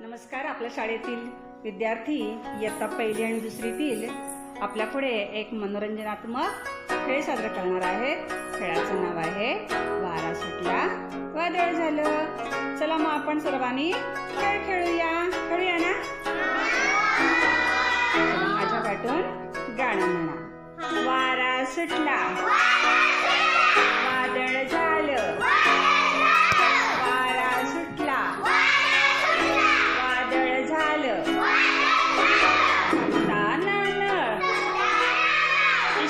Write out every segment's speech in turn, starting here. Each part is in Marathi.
नमस्कार आपल्या शाळेतील विद्यार्थी इयत्ता पहिली आणि दुसरीतील. आपल्या पुढे एक मनोरंजनात्मक खेळ साजरा करणार आहेत खेळाचं नाव आहे वारा सुटला. वादळ झालं. चला मग आपण सर्वांनी खेळ खेळूया. खेळूया ना? माझ्या पाठून गाणं म्हणा. वारा सुटला.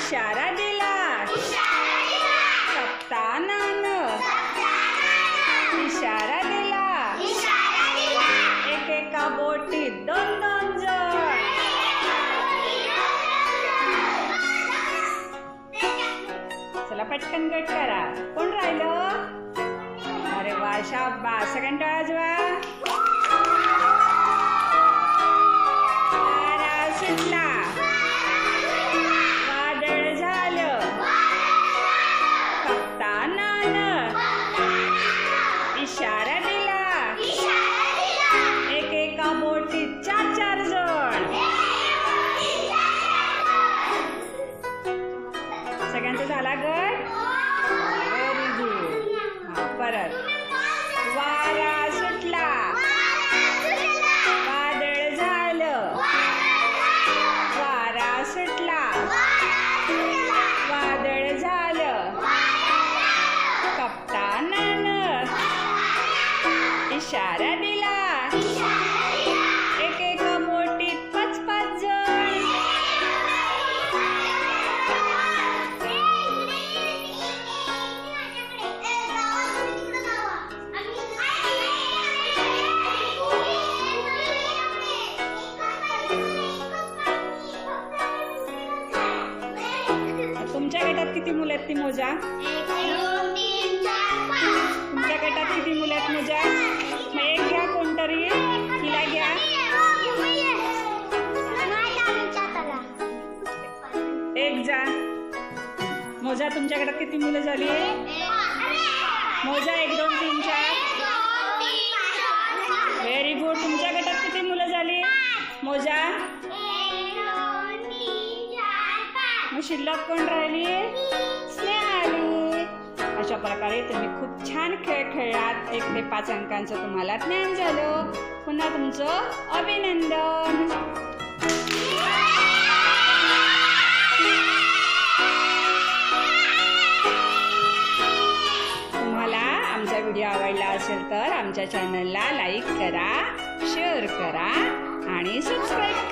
इशारा दिला. सप्तानानं. इशारा दिला. एक एका बोटीत दोन दोन जण. चला पटकन गट करा. कोण राहिलं? अरे वा शाबा सगळ्यांनी आजवा सगळ्यांचा झाला गट व्हेरी गुड परत. वारा सुटला. वादळ झालं. वारा सुटला. वादळ झालं. कप्तानानं इशारा दिला. किती मुलं आहेत ती मोजा. तुमच्या गटात किती मुलं आहेत मोजा. मग एक घ्या कोणतरी. तिला घ्या. एक जा. मोजा तुमच्या गटात किती मुलं झाली मोजा एक दोन तीन चार. व्हेरी गुड तुमच्या गटात किती मुलं झाली? मोजा. मग शिल्लक कोण राहिली? स्नेहा आली अशा प्रकारे तुम्ही खूप छान खेळ खेळलात. एक ते पाच अंकांचं तुम्हाला ज्ञान झालं. पुन्हा तुमचं अभिनंदन. तुम्हाला आमचा व्हिडिओ आवडला असेल तर आमच्या चॅनलला लाईक करा शेअर करा आणि सबस्क्राईब